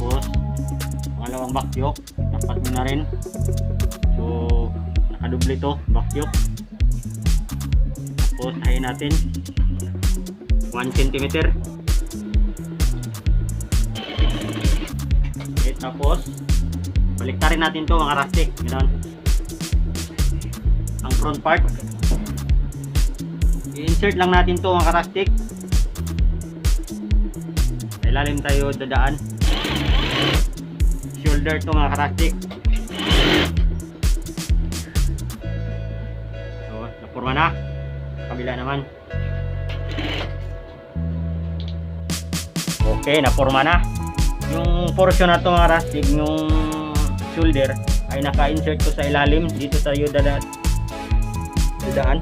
Tapos, pangalawang backyoke, tapat mo na rin. So, nakaduble to, backyoke. Tapos, hayin natin 1 cm. Okay, tapos, baliktarin natin to mga rustic. Ganun. Ang front part. I-insert lang natin to mga rustic. Ilalim tayo dadaan. Shoulder to mga rustic. So, napurma na. Kabila naman. Okay, napurma na. Yung portion na to mga rustic, yung shoulder ay naka-insert ko sa ilalim dito tayo dada dadaan.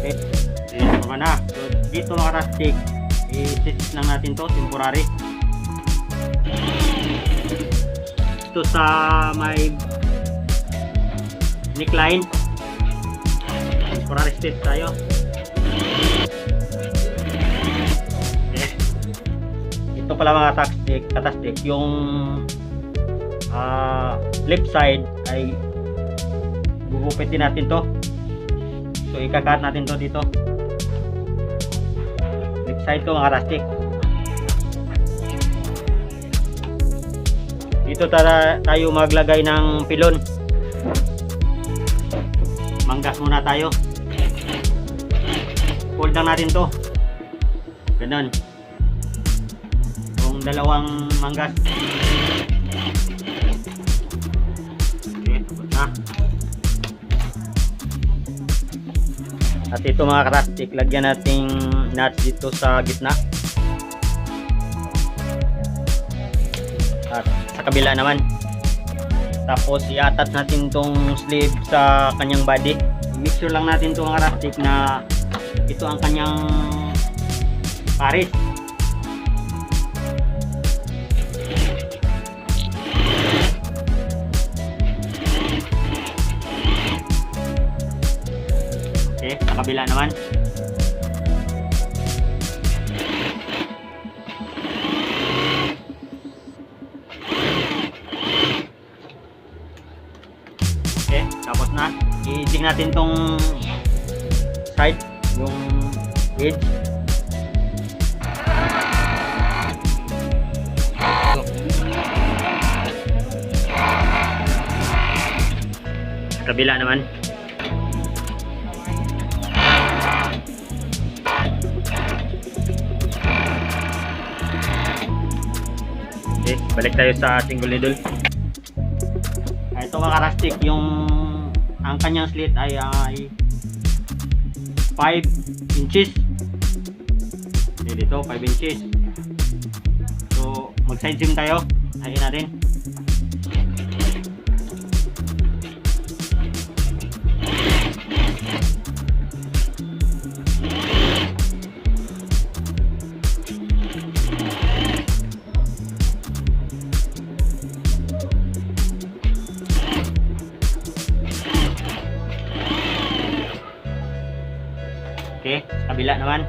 Okay. Napurma na. So, dito mga rustic, i-sit lang natin to temporary. Ito sa may neckline. Temporary stitch tayo. Okay. Ito pala mga tastic, katastic, yung ah, left side ay gugupitin natin to. So ikakat natin to dito. Left side to mga rastic. Dito tara, tayo maglagay ng pilon. Manggas muna tayo. Fold lang natin to. Ganun. Yung dalawang manggas. Okay, na. At ito mga karastik, lagyan nating nuts dito sa gitna. Sa kabila naman. Tapos i-attach natin tong sleeve sa kanyang body. Mixture lang natin tong mga karastik na ito ang kanyang pares. Okay, sa kabila naman. Natin tong side, yung edge. Kabila naman. Okay, balik tayo sa single needle. Ah, Ito mga yung ang kanyang slit ay ay 5 inches. Dito 5 inches. So, mag side seam tayo. Hayin natin. Naman.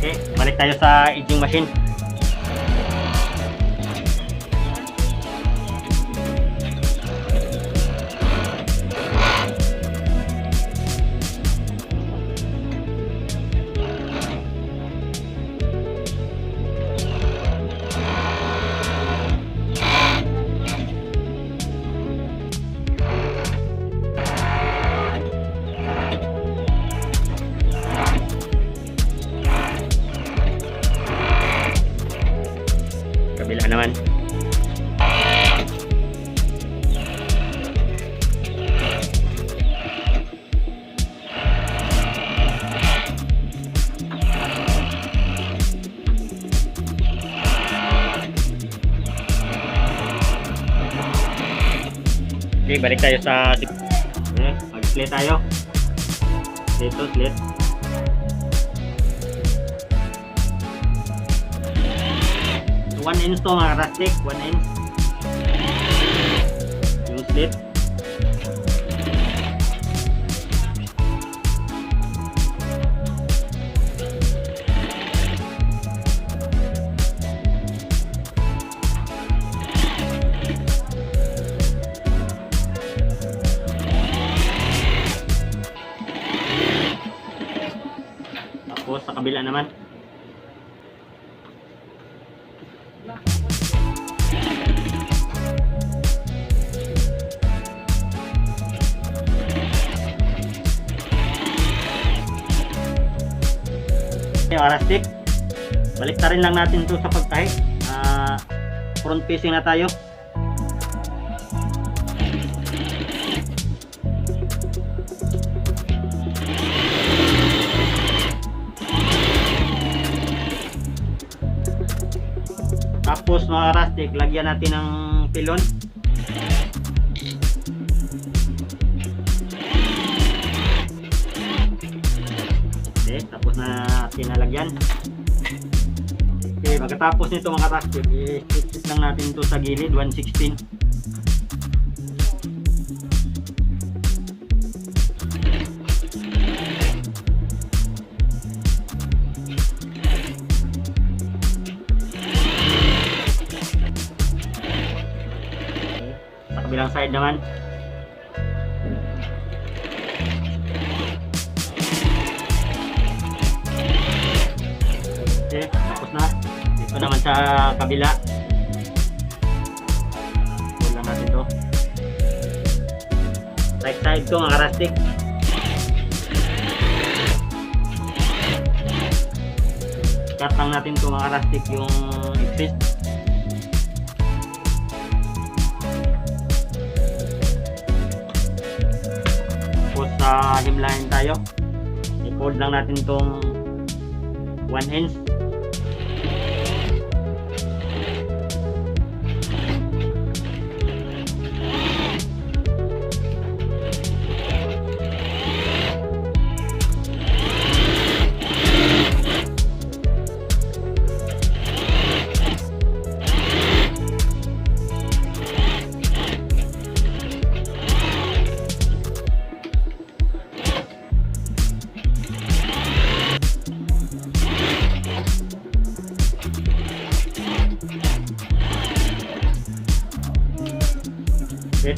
Okay, balik tayo sa edging machine. Okay, balik tayo sa okay, mag-split tayo. Dito, split. 1 inch to mga rustic, 1 inch. Naman. Yung arastic. Balik rin lang natin to sa pagkahit. Ah, front facing na tayo. Tapos mga rustic, lagyan natin ng pilon. Okay, tapos na tinalagyan. Okay, pagkatapos nito mga rustic, i-stitches lang natin ito sa gilid, 116. Kabilang side naman. Okay, tapos na. Dito naman sa kabila. Pull lang natin to. Right side ko mga rustic. Cut lang natin to mga rustic yung exist. Himlahin tayo. I-fold lang natin tong 1 inch.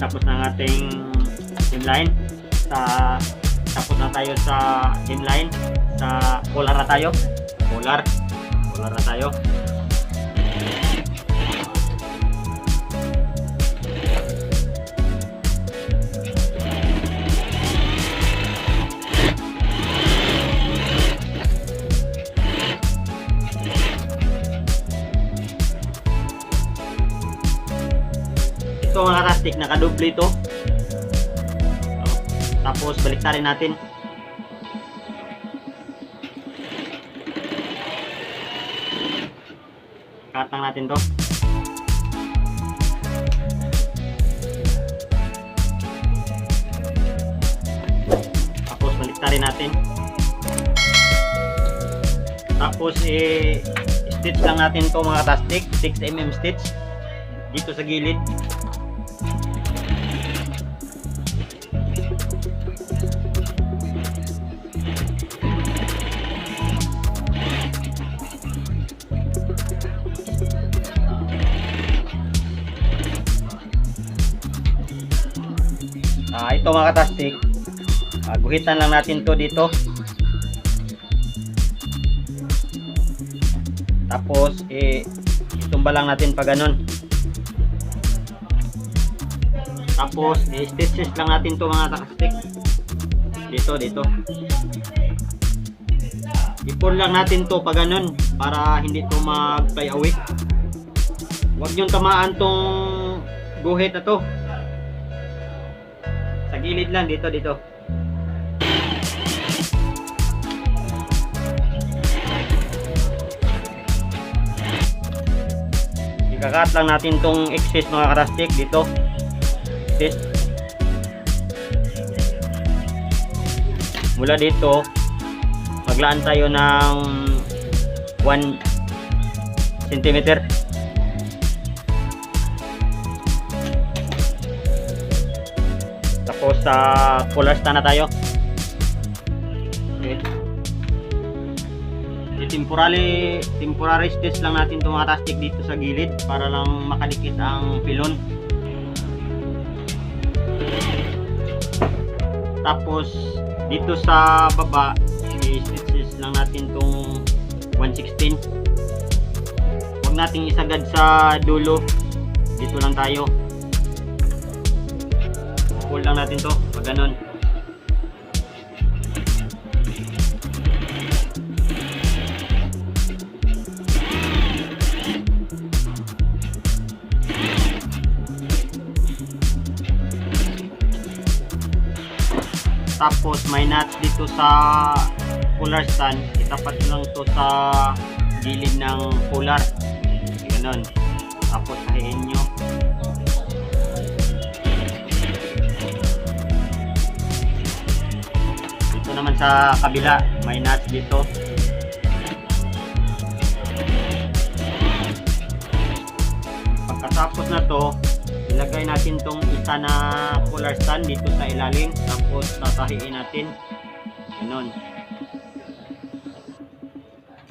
Tapos ang ating himline. Sa tapos na tayo sa himline. Sa polar na tayo. Polar. Polar na tayo. Rustic, nakadoble ito. Oh, Tapos baliktarin natin. Cut lang natin to. Tapos baliktarin natin. Tapos eh stitch lang natin to mga rustic, 6 mm stitch dito sa gilid. Ito mga katastik. Ah, guhitan lang natin to dito. Tapos eh itumba lang natin pa ganun. Tapos eh, stitches lang natin to mga katastik. Dito, dito. Ipon lang natin to pa ganun para hindi to mag-fly away. Huwag niyong tamaan tong guhit na to gilid lang dito dito. Ikakat lang natin tong excess mga karastik dito. Excess mula dito maglaan tayo ng 1 cm sa collar stand na tayo. Okay. Eh, temporary temporary stitch lang natin itong mga tastic dito sa gilid para lang makalikit ang pilon. Tapos dito sa baba i-stitches lang natin itong 116 huwag nating isagad sa dulo. Dito lang tayo pull lang natin to. Pag ganun. Tapos may nuts dito sa cooler stand. Itapat lang to sa gilid ng cooler ganun. Tapos sahihin nyo dito naman sa kabila may nuts dito. Pagkatapos na to ilagay natin tong isa na cooler stand dito sa ilalim. Tapos tatahiin natin. Ganun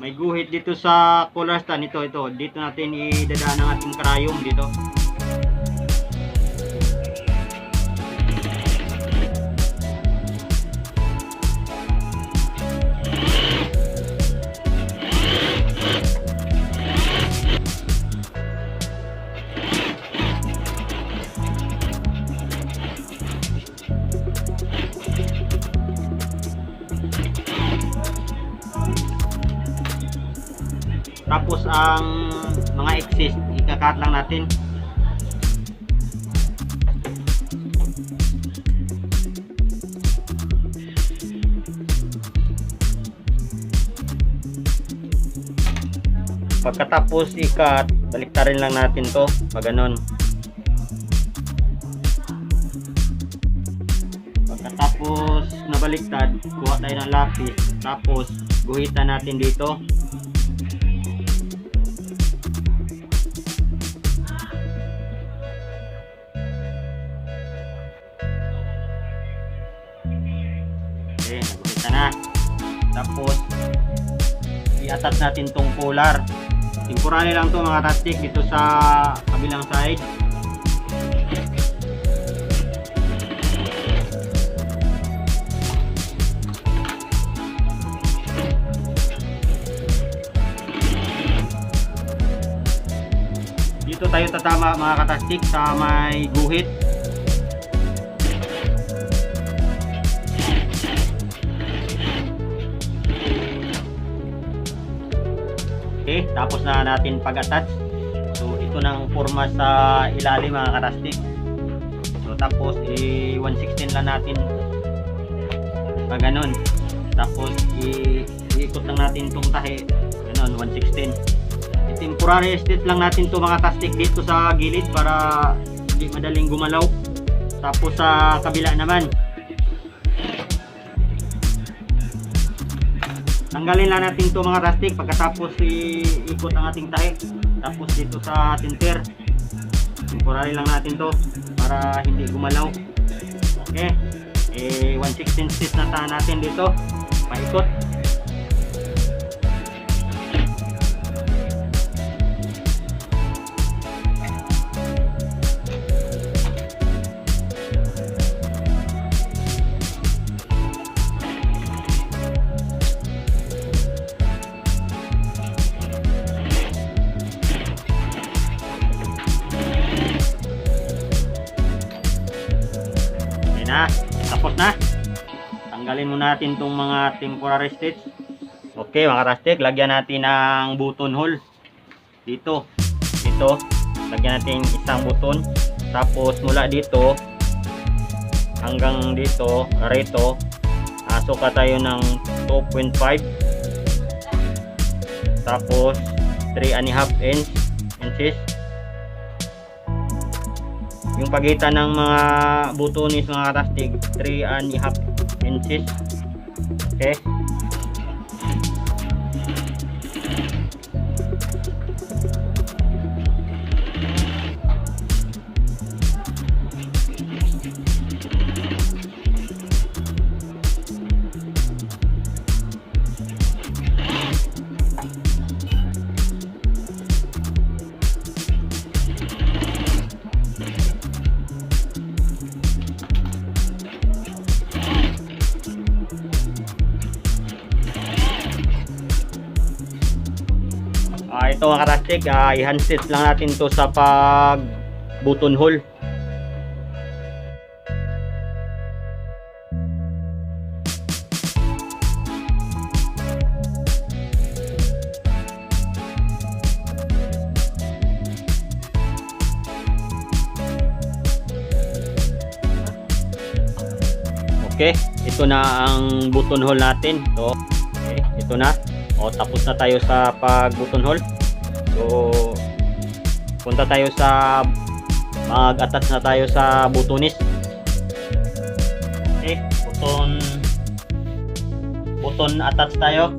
may guhit dito sa cooler stand. Ito ito. Dito natin idadaan ang ating karayom dito ikakat lang natin. Pagkatapos ikat baliktarin lang natin to pag ganon pagkatapos nabaliktad kuha tayo ng lapis tapos guhitan natin dito i-attach natin tong polar. Temporary lang to mga tastik dito sa kabilang side. Dito tayo tatama mga katastik sa may guhit. Tapos na natin pag-attach. So, ito ang forma sa ilalim mga karastik. So, tapos, i-116 lang natin pag ganun. Tapos, i- iikot lang natin itong tahi. Ganun, 116. I-temporary stitch lang natin to mga tastik dito sa gilid para hindi madaling gumalaw. Tapos, sa kabila naman, tanggalin lang natin to mga rastik pagkatapos iikot ang ating tahi. Tapos dito sa center temporary lang natin to para hindi gumalaw. Okay? Eh 116 stitch na tahan natin dito? Paikot natin tong mga temporary stitch. Okay, mga rastik, lagyan natin ng button hole. Dito. Dito. Lagyan natin isang button. Tapos mula dito hanggang dito, rito, uh, tayo ng 2.5. Tapos 3 and a half inch inches yung pagitan ng mga butonis mga kastig 3 and a half inches Okay. Karastig, ah, i-handset lang natin to sa pag button hole. Okay, ito na ang button hole natin. So, okay, ito na. O, tapos na tayo sa pag button hole. So, punta tayo sa mag-attach na tayo sa butonis. Okay, button button attach tayo.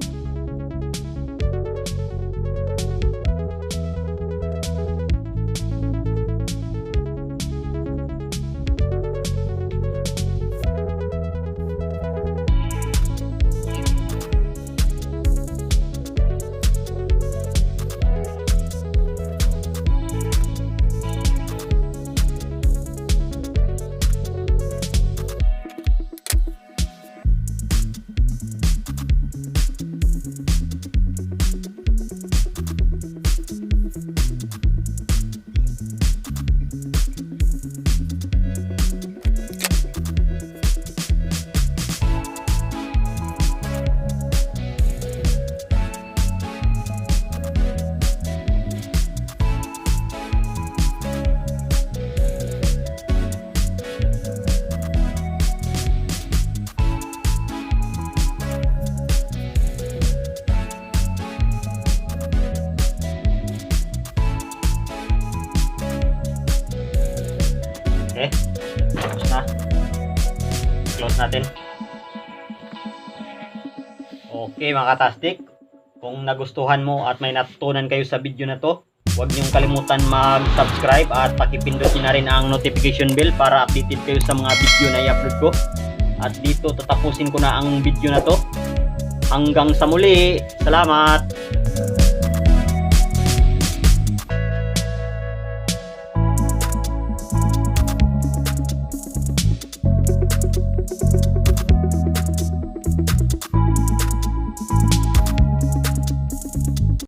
Okay mga katastik. Kung nagustuhan mo at may natutunan kayo sa video na to, huwag niyong kalimutan mag-subscribe at pakipindot niyo na rin ang notification bell para updated kayo sa mga video na i-upload ko. At dito tatapusin ko na ang video na to. Hanggang sa muli. Salamat!